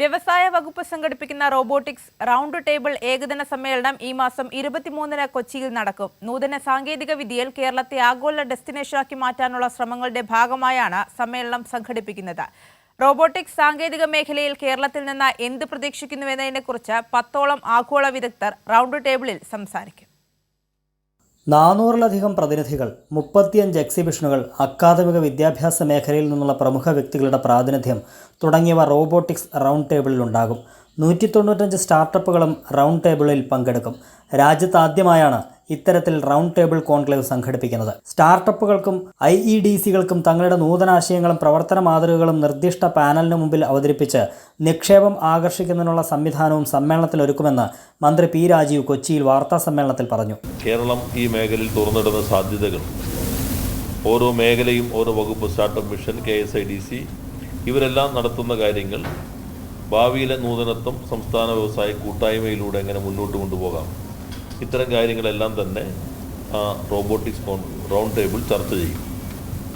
വ്യവസായ വകുപ്പ് സംഘടിപ്പിക്കുന്ന റോബോട്ടിക്സ് റൗണ്ട് ടേബിൾ ഏകദിന സമ്മേളനം ഈ മാസം ഇരുപത്തിമൂന്നിന് കൊച്ചിയിൽ നടക്കും. നൂതന സാങ്കേതിക വിദ്യയിൽ കേരളത്തെ ആഗോള ഡെസ്റ്റിനേഷനാക്കി മാറ്റാനുള്ള ശ്രമങ്ങളുടെ ഭാഗമായാണ് സമ്മേളനം സംഘടിപ്പിക്കുന്നത്. റോബോട്ടിക്സ് സാങ്കേതിക മേഖലയിൽ കേരളത്തിൽ നിന്ന് എന്ത് പ്രതീക്ഷിക്കുന്നുവെന്നതിനെക്കുറിച്ച് പത്തോളം ആഗോള വിദഗ്ധർ റൗണ്ട് ടേബിളിൽ സംസാരിക്കും. നാനൂറിലധികം പ്രതിനിധികൾ മുപ്പത്തിയഞ്ച് എക്സിബിഷനുകൾ അക്കാദമിക വിദ്യാഭ്യാസ മേഖലയിൽ നിന്നുള്ള പ്രമുഖ വ്യക്തികളുടെ പ്രാതിനിധ്യം തുടങ്ങിയവ റോബോട്ടിക്സ് റൗണ്ട് ടേബിളിൽ ഉണ്ടാകും. നൂറ്റി തൊണ്ണൂറ്റഞ്ച് സ്റ്റാർട്ടപ്പുകളും റൗണ്ട് ടേബിളിൽ പങ്കെടുക്കും. രാജ്യത്ത് ആദ്യമായാണ് ഇത്തരത്തിൽ റൗണ്ട് ടേബിൾ കോൺക്ലേവ് സംഘടിപ്പിക്കുന്നത്. സ്റ്റാർട്ടപ്പുകൾക്കും ഐ ഇ ഡി സികൾക്കും തങ്ങളുടെ നൂതനാശയങ്ങളും പ്രവർത്തന മാതൃകകളും നിർദ്ദിഷ്ട പാനലിന് മുമ്പിൽ അവതരിപ്പിച്ച് നിക്ഷേപം ആകർഷിക്കുന്നതിനുള്ള സംവിധാനവും സമ്മേളനത്തിൽ ഒരുക്കുമെന്ന് മന്ത്രി പി രാജീവ് കൊച്ചിയിൽ വാർത്താ സമ്മേളനത്തിൽ പറഞ്ഞു. കേരളം ഈ മേഖലയിൽ തുറന്നിടുന്ന സാധ്യതകൾ. ഓരോ മേഖലയും ഓരോ വകുപ്പ് startup mission K S I D C ഇവരെല്ലാം നടത്തുന്ന കാര്യങ്ങൾ ഭാവിയിലെ നൂതനത്വം സംസ്ഥാന വ്യവസായ കൂട്ടായ്മയിലൂടെ എങ്ങനെ മുന്നോട്ട് കൊണ്ടുപോകാം. ഇത്തരം കാര്യങ്ങളെല്ലാം തന്നെ ആ, റോബോട്ടിക്സ് റൗണ്ട് ടേബിൾ ചർച്ച ചെയ്യും.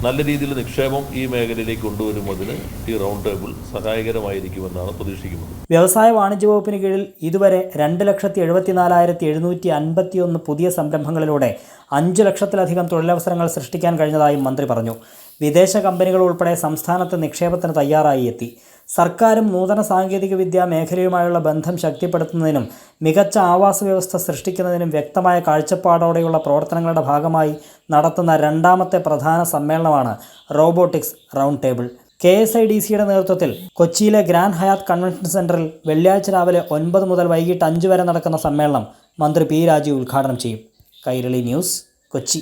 നല്ല രീതിയിൽ നിക്ഷേപം ഈ മേഖലയിലേക്ക് കൊണ്ടുവരുന്നതിന് ഈ റൗണ്ട് ടേബിൾ സഹായകരമായിരിക്കുമെന്നാണ് പ്രതീക്ഷിക്കുന്നത്. വ്യവസായ വാണിജ്യ വകുപ്പിന് കീഴിൽ ഇതുവരെ രണ്ട് ലക്ഷത്തി എഴുപത്തിനാലായിരത്തി എഴുന്നൂറ്റി അൻപത്തിയൊന്ന് പുതിയ സംരംഭങ്ങളിലൂടെ അഞ്ച് ലക്ഷത്തിലധികം തൊഴിലവസരങ്ങൾ സൃഷ്ടിക്കാൻ കഴിഞ്ഞതായും മന്ത്രി പറഞ്ഞു. വിദേശ കമ്പനികൾ ഉൾപ്പെടെ സംസ്ഥാനത്ത് നിക്ഷേപത്തിന് തയ്യാറായി എത്തി. സർക്കാരും നൂതന സാങ്കേതിക വിദ്യാ മേഖലയുമായുള്ള ബന്ധം ശക്തിപ്പെടുത്തുന്നതിനും മികച്ച ആവാസ വ്യവസ്ഥ സൃഷ്ടിക്കുന്നതിനും വ്യക്തമായ കാഴ്ചപ്പാടോടെയുള്ള പ്രവർത്തനങ്ങളുടെ ഭാഗമായി നടത്തുന്ന രണ്ടാമത്തെ പ്രധാന സമ്മേളനമാണ് robotics round table. K S I D സിയുടെ നേതൃത്വത്തിൽ കൊച്ചിയിലെ ഗ്രാൻഡ് ഹയാത്ത് കൺവെൻഷൻ സെന്ററിൽ വെള്ളിയാഴ്ച രാവിലെ ഒൻപത് മുതൽ വൈകിട്ട് അഞ്ച് വരെ നടക്കുന്ന സമ്മേളനം മന്ത്രി പി രാജീവ് ഉദ്ഘാടനം ചെയ്യും. കൈരളി ന്യൂസ് കൊച്ചി.